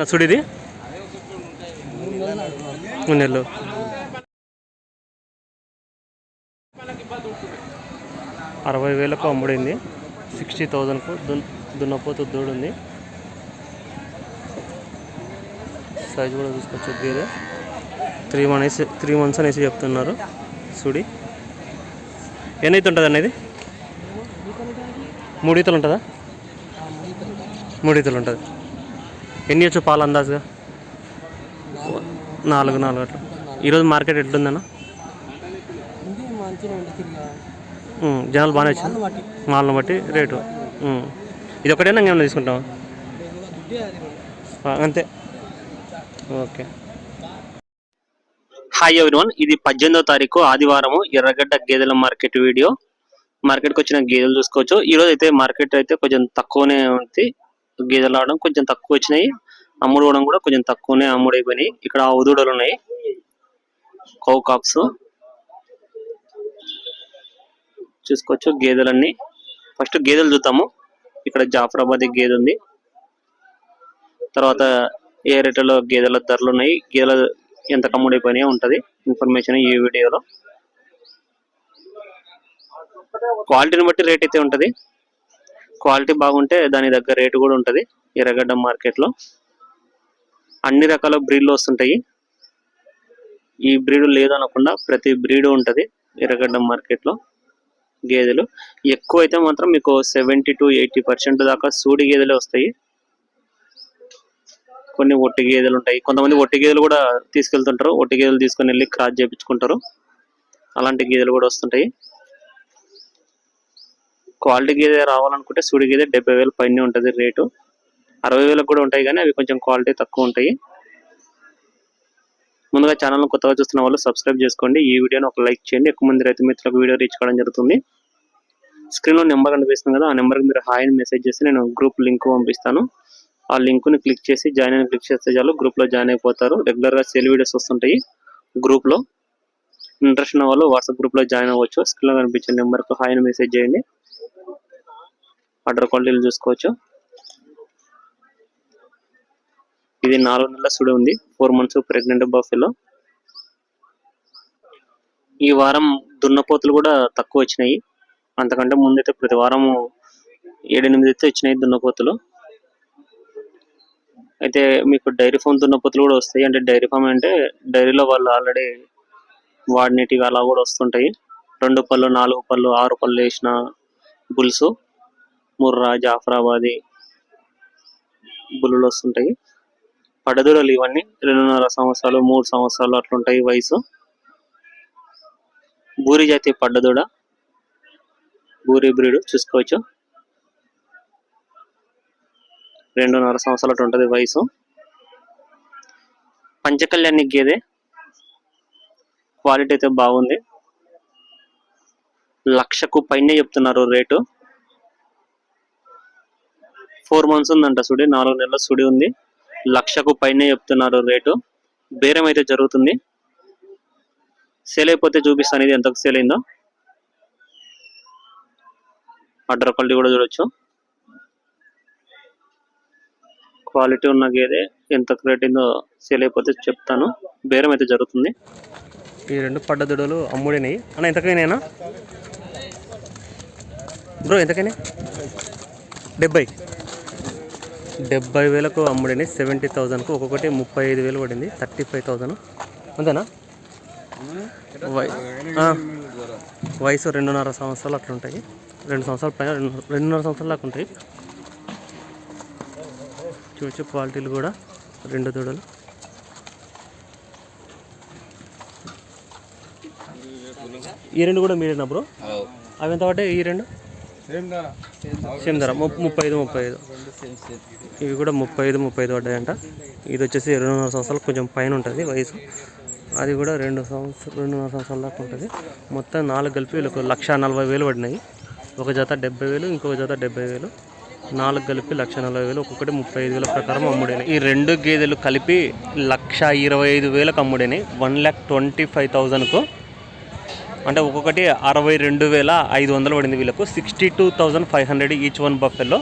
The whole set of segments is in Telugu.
నా సుడిది మూడు నెలలు అరవై వేలకు అమ్ముడింది. సిక్స్టీ థౌజండ్కు దున్ దున్నపోతు దూడు ఉంది సైజ్ కూడా చూసుకోవచ్చు గేదె త్రీ మంత్స్ త్రీ మంత్స్ అనేసి చెప్తున్నారు సుడి. ఎన్నైతే ఉంటుంది అనేది మూడు ఈతలు ఉంటుందా? మూడు ఈతలు ఉంటుంది. ఎన్ని వచ్చు పాలు అందాజుగా? నాలుగు నాలుగు అట్లా. ఈరోజు మార్కెట్ ఎట్లుందన్న? జనాలు బాగానే వచ్చారు. మాలను బట్టి రేటు. ఇది ఒకటేనా ఇంకేమైనా తీసుకుంటాం అంతే. ఓకే. హాయ్ ఎవ్రీవన్ ఇది పద్దెనిమిదో తారీఖు ఆదివారము ఎర్రగడ్డ గేదెల మార్కెట్ వీడియో. మార్కెట్కి వచ్చిన గేదెలు చూసుకోవచ్చు. ఈ రోజు అయితే మార్కెట్ అయితే కొంచెం తక్కువనే ఉంది. గేదెలు రావడం కొంచెం తక్కువ వచ్చినాయి. అమ్ముడుకోవడం కూడా కొంచెం తక్కువనే అమ్ముడైపోయినాయి. ఇక్కడ ఉదుడలు ఉన్నాయి. కౌ కాప్స్ చూసుకోవచ్చు గేదెలన్నీ. ఫస్ట్ గేదెలు చూద్దాము. ఇక్కడ జాఫరాబాద్ గేదె ఉంది. తర్వాత ఏ రేట్లో గేదెల ధరలు ఉన్నాయి. గేదెల ఎంత కమ్ముడైపోయినాయో ఉంటుంది. ఇన్ఫర్మేషన్ ఈ వీడియోలో. క్వాలిటీని బట్టి రేట్ అయితే ఉంటది. క్వాలిటీ బాగుంటే దాని దగ్గర రేటు కూడా ఉంటుంది ఎర్రగడ్డ మార్కెట్లో అన్ని రకాల బ్రీడ్లు వస్తుంటాయి. ఈ బ్రీడ్ లేదనకుండా ప్రతి బ్రీడ్ ఉంటుంది ఎర్రగడ్డ మార్కెట్లో గేదెలు ఎక్కువ అయితే మాత్రం మీకు సెవెంటీ టు ఎయిటీ పర్సెంట్ దాకా సూడి గేదెలే వస్తాయి. కొన్ని ఒట్టి గేదెలు ఉంటాయి. కొంతమంది ఒట్టి గేదెలు కూడా తీసుకెళ్తుంటారు. ఒట్టి గేదెలు తీసుకొని వెళ్ళి క్రాస్ చేపించుకుంటారు. అలాంటి గేదెలు కూడా వస్తుంటాయి. క్వాలిటీ గేదె రావాలనుకుంటే సూడి గేదె డెబ్బై వేలు పైన ఉంటుంది రేటు. అరవై వేలకు కూడా ఉంటాయి కానీ అవి కొంచెం క్వాలిటీ తక్కువ ఉంటాయి. ముందుగా ఛానల్ను కొత్తగా చూస్తున్న వాళ్ళు సబ్స్క్రైబ్ చేసుకోండి. ఈ వీడియోని ఒక లైక్ చేయండి. ఎక్కువ మంది రైతు మిత్రులకు వీడియో రీచ్ కావడం జరుగుతుంది. స్క్రీన్లో నెంబర్ కనిపిస్తుంది కదా ఆ నెంబర్కి మీరు హాయ్ అని మెసేజ్ చేసి నేను గ్రూప్ లింక్ పంపిస్తాను. ఆ లింక్ని క్లిక్ చేసి జాయిన్ అని క్లిక్ చేస్తే చాలు గ్రూప్లో జాయిన్ అయిపోతారు. రెగ్యులర్గా సెల్ వీడియోస్ వస్తుంటాయి గ్రూప్లో. ఇంట్రెస్ట్ ఉన్న వాళ్ళు వాట్సాప్ గ్రూప్లో జాయిన్ అవ్వచ్చు. స్క్రీన్లో కనిపించే నెంబర్కు హాయ్ అని మెసేజ్ చేయండి. వాటర్ క్వాలిటీలు చూసుకోవచ్చు. ఇది నాలుగు నెలల సుడి ఉంది. ఫోర్ మంత్స్ ప్రెగ్నెంట్ బఫెలో ఈ వారం దున్నపోతులు కూడా తక్కువ వచ్చినాయి. అంతకంటే ముందైతే ప్రతి వారం ఏడెనిమిది అయితే వచ్చినాయి దున్నపోతులు. అయితే మీకు డైరీ ఫామ్ దున్నపోతులు కూడా వస్తాయి. అంటే డైరీ ఫామ్ అంటే డైరీలో వాళ్ళు ఆల్రెడీ వాడినటివి అలా కూడా వస్తుంటాయి. రెండు పళ్ళు నాలుగు పళ్ళు ఆరు పళ్ళు వేసిన బుల్సు. ముర్రా జాఫరాబాది బుల్లులు వస్తుంటాయి. పడదూడలు ఇవన్నీ. రెండున్నర సంవత్సరాలు మూడు సంవత్సరాలు అట్లుంటాయి వయసు. బూరి జాతి పడ్డదూడ బూరి బ్రీడ్ చూసుకోవచ్చు. రెండున్నర సంవత్సరాలు అటు ఉంటుంది వయసు. పంచకళ్యాణి గేదె క్వాలిటీ అయితే బాగుంది. లక్షకు పైనే చెప్తున్నారు రేటు. ఫోర్ మంత్స్ ఉందంట సుడి నాలుగు నెలల సుడి ఉంది. లక్షకు పైనే చెప్తున్నారు రేటు. బేరం అయితే జరుగుతుంది. సేల్ అయిపోతే చూపిస్తాను ఇది ఎంతకు సేల్ అయిందో. అడ్డర్ క్వాలిటీ కూడా చూడొచ్చు. క్వాలిటీ ఉన్న గేదె ఎంత రేట్ అయిందో సేల్ అయిపోతే చెప్తాను. బేరం అయితే జరుగుతుంది. ఈ రెండు పడ్డదుడలు అమ్ముడినాయి అన్న ఎంతకైనా బ్రో ఎంతకైనా డెబ్బై. డెబ్బై వేలకు అమ్ముడినాయి సెవెంటీ థౌజండ్కు ఒక్కొక్కటి ముప్పై ఐదు వేలు పడింది. Thirty five thousand. అంతేనా. వయసు రెండున్నర సంవత్సరాలు అట్లా ఉంటాయి. రెండు సంవత్సరాల పైన రెండు- రెండున్నర సంవత్సరాల దాకా ఉంటాయి. చూడచ్చు క్వాలిటీలు కూడా రెండు దూడలు. ఈ రెండు కూడా మీరేనా బ్రో? అవి ఎంత పడ్డాయి? ఈ రెండు? సేమ్ ధర ముప్పై ఐదు ముప్పై ఐదు. ఇవి కూడా ముప్పై ఐదు ముప్పై ఐదు పడ్డాయంట. ఇది వచ్చేసి రెండున్నర సంవత్సరాలు కొంచెం పైన ఉంటుంది వయసు. అది కూడా రెండు సంవత్సరం రెండున్నర సంవత్సరాల దాకా ఉంటుంది. మొత్తం నాలుగు కలిపి వీళ్ళకు లక్ష నలభై వేలు పడినాయి. ఒక జత డెబ్బై వేలు ఇంకొక జత డెబ్బై వేలు. నాలుగు కలిపి లక్ష నలభై వేలు ఒక్కొక్కటి ముప్పై ఐదు వేల ప్రకారం అమ్ముడైనాయి. ఈ రెండు గేదెలు కలిపి లక్ష ఇరవై ఐదు వేలకు అమ్ముడైనాయి. వన్ ల్యాక్ ట్వంటీ ఫైవ్ థౌజండ్కు అంటే ఒక్కొక్కటి అరవై రెండు వేల ఐదు వందలు పడింది వీళ్ళకు. Sixty two thousand five hundred each one buffalo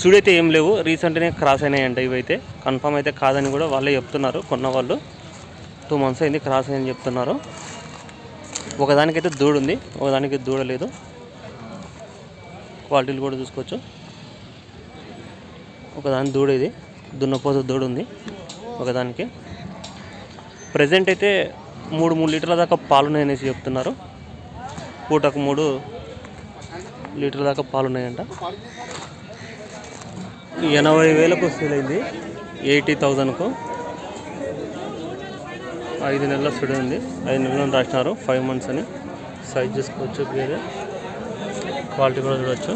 సుడైతే ఏం లేవు. రీసెంట్గానే క్రాస్ అయినాయంట ఇవైతే. కన్ఫర్మ్ అయితే కాదని కూడా వాళ్ళే చెప్తున్నారు. కొన్న వాళ్ళు టూ మంత్స్ అయింది క్రాస్ అయ్యని చెప్తున్నారు. ఒకదానికైతే దూడు ఉంది. ఒకదానికి దూడ లేదు. క్వాలిటీలు కూడా చూసుకోవచ్చు. ఒకదాని దూడ ఇది. దున్నపోతు దూడు ఉంది. ఒకదానికి. ప్రజెంట్ అయితే మూడు మూడు లీటర్ల దాకా పాలున్నాయనేసి చెప్తున్నారు. పూటకు మూడు లీటర్ల దాకా పాలు ఉన్నాయంట ఎనభై వేలకు సేల్ అయింది. ఎయిటీ థౌజండ్కు. ఐదు నెలల స్టడీ ఉంది ఐదు నెలలు రాసినారు. ఫైవ్ మంత్స్ అని. సైజ్ చేసుకోవచ్చు వేరే క్వాలిటీ కూడా చూడవచ్చు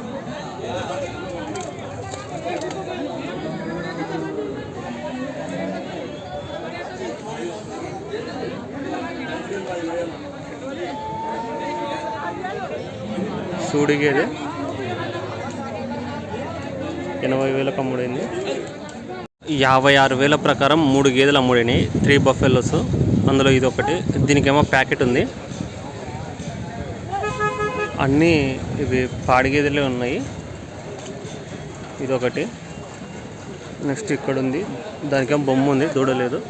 సూడి గేదె ఎనభై వేలకు అమ్ముడైంది యాభై ఆరు వేల ప్రకారం మూడు గేదెలు అమ్ముడినాయి. Three buffaloes. అందులో ఇది ఒకటి. దీనికేమో ప్యాకెట్ ఉంది. అన్నీ ఇవి పాడి గేదెలే ఉన్నాయి. ఇది ఒకటి నెక్స్ట్ ఇక్కడ ఉంది దానికేమో బొమ్మ ఉంది. దూడ లేదు.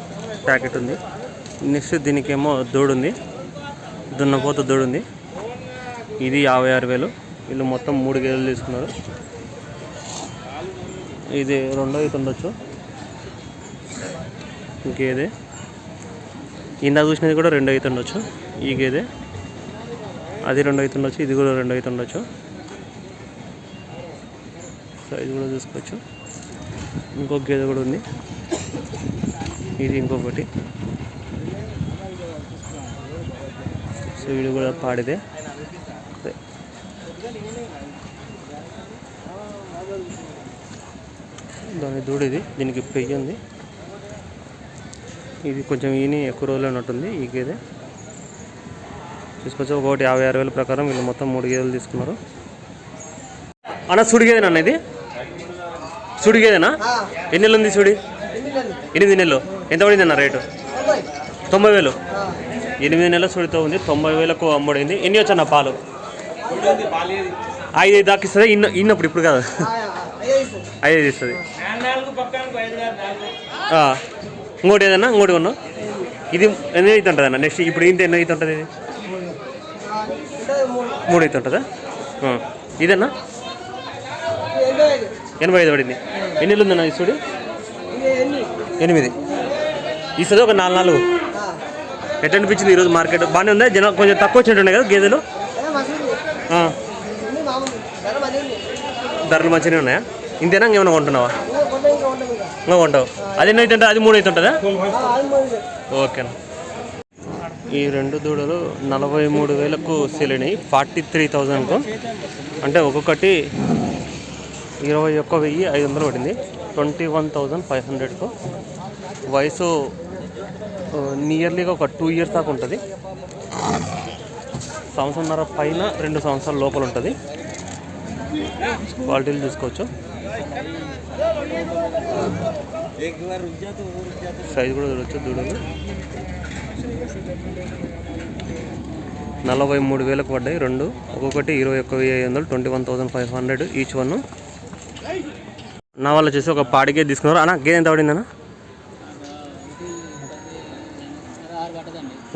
ప్యాకెట్ ఉంది. నెక్స్ట్ దీనికేమో దూడు ఉంది దున్నపోత దూడు ఉంది ఇది యాభై ఆరు వేలు. వీళ్ళు మొత్తం మూడు గేదెలు తీసుకున్నారు. ఇది రెండో ఇది ఉండొచ్చు గేదె. ఇందా చూసినది కూడా రెండో అయితే ఉండొచ్చు ఈ గేదె. అది రెండో అయితే ఉండొచ్చు ఇది కూడా రెండో అయితే ఉండొచ్చు సైజ్ కూడా చూసుకోవచ్చు. ఇంకొక గేదె కూడా ఉంది. ఇది ఇంకొకటి. సో వీడు కూడా పాడిదే. దాని దూడ ఇది. దీనికి పెయ్యి ఉంది. ఇది కొంచెం ఈని ఎక్కువ రోజులు ఉన్నట్టుంది ఈ గేదె. తీసుకొచ్చి ఒకటి యాభై ఆరు వేల ప్రకారం వీళ్ళు మొత్తం మూడు గేదెలు తీసుకున్నారు. అన్న సుడి గేదెనా ఇది? సుడి గేదెనా? ఎన్ని నెలలు ఉంది సుడి? ఎనిమిది నెలలు. ఎంత పడింది అన్న రేటు? తొంభై. వేలు. ఎనిమిది నెలల సుడితో ఉంది. తొంభై వేలకు అమ్ముడైంది. ఎన్ని వచ్చా పాలు? ఐదు దాకా ఇస్తుంది. ఇన్న ఇన్నప్పుడు ఇప్పుడు కాదు. ఐదు ఇస్తుంది. ఇంకోటి ఏదన్నా? ఇంకోటి కొన్నావు? ఇది ఎన్ని అయితే ఉంటుంది అన్న? నెక్స్ట్ ఇప్పుడు ఇంత ఎన్ని అయితే ఉంటుంది ఇది? మూడు అయితే ఉంటుందా ఇదన్నా? ఎనభై ఐదు పడింది. ఎన్ని నెలలు ఉందన్న ఇసుడు? ఎనిమిది. ఇస్తుంది ఒక నాలుగు నాలుగు. ఎట్లా అనిపించింది ఈరోజు మార్కెట్? బాగానే ఉందా? జనం కొంచెం తక్కువ వచ్చినట్టున్నాయి కదా గేదెలు? ధరలు మంచిగానే ఉన్నాయా? ఇంతేనా? ఇంకేమైనా కొంటున్నావా? కొంటావు. అది ఎన్ని అవుతుంటుంది? అది మూడు. అవుతుంటుందా ఓకేనా ఈ రెండు దూడలు నలభై మూడు వేలకు సేల్ అయినాయి. ఫార్టీ త్రీ థౌజండ్కు. అంటే ఒక్కొక్కటి ఇరవై ఒక్క వెయ్యి ఐదు వందలు పడింది. ట్వంటీ వన్ థౌజండ్ ఫైవ్ హండ్రెడ్కు. వయసు నియర్లీగా ఒక టూ ఇయర్స్ దాకా ఉంటుంది. సంవత్సరంన్నర పైన రెండు సంవత్సరాల లోపల ఉంటుంది. క్వాలిటీలు చూసుకోవచ్చు. సైజ్ కూడా చూడవచ్చు దూడలు నలభై మూడు వేలకు పడ్డాయి రెండు. ఒక్కొక్కటి ఇరవై ఒక్క వెయ్యి ఐదు వందలు twenty one thousand five hundred each one. నా వాళ్ళు వచ్చేసి ఒక పాడి గేదె తీసుకున్నారు. అన్న గేదె ఎంత పడింది అన్న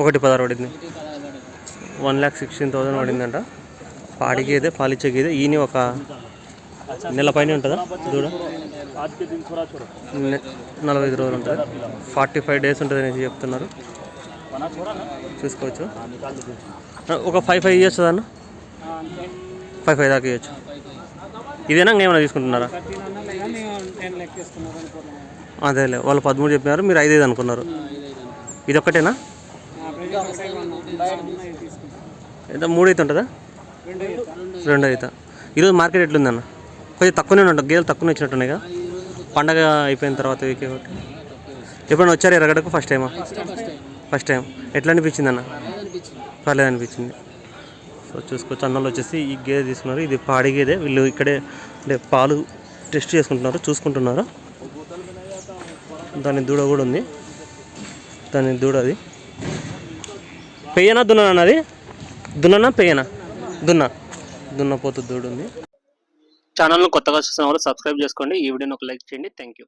ఒకటి పదహారు పడింది. వన్ ల్యాక్ సిక్స్టీన్ థౌసండ్ పడిందంట. పాడి గేదె పాలిచ్చే గేదె ఈయన ఒక నెల పైన ఉంటుందా దూడ నలభై ఐదు రోజులు ఉంటుంది ఫార్టీ ఫైవ్ డేస్ ఉంటుంది అనేసి చెప్తున్నారు చూసుకోవచ్చు ఒక ఫైవ్ ఫైవ్ ఇయర్స్ అన్న ఫైవ్ ఫైవ్ దాకా ఇవ్వచ్చు ఇదేనా ఇంకేమైనా తీసుకుంటున్నారా అదేలే వాళ్ళు పదమూడు చెప్పినారు మీరు ఐదు ఐదు అనుకున్నారు ఇది ఒక్కటేనా ఎంత మూడు అయితే ఉంటుందా రెండు అయితే. ఈరోజు మార్కెట్ ఎట్లుందన్న? కొంచెం తక్కువనే ఉంటుంది గేదెలు తక్కువనే వచ్చినట్టున్నాయి కదా. పండగ అయిపోయిన తర్వాత వీకే కాబట్టి. ఎప్పుడైనా వచ్చారు ఎరగడకు ఫస్ట్ టైమా ఫస్ట్ టైం ఎట్లా అనిపించింది అన్న పర్లేదు అనిపించింది. సో చూసుకోవచ్చు. అన్నలు వచ్చేసి ఈ గేదె తీసుకున్నారు. ఇది పాడి గేదె. వీళ్ళు ఇక్కడే అంటే పాలు టెస్ట్ చేసుకుంటున్నారు చూసుకుంటున్నారు. దాని దూడ కూడా ఉంది. దాని దూడ అది. పెయ్యనా దున్ననా అన్నది దున్ననా పెయ్యనా? దున్న దున్నపోతు దూడ ఉంది ఛానల్ను కొత్తగా చూసిన వాళ్ళు సబ్స్క్రైబ్ చేసుకోండి. ఈ వీడియోని ఒక లైక్ చేయండి. Thank you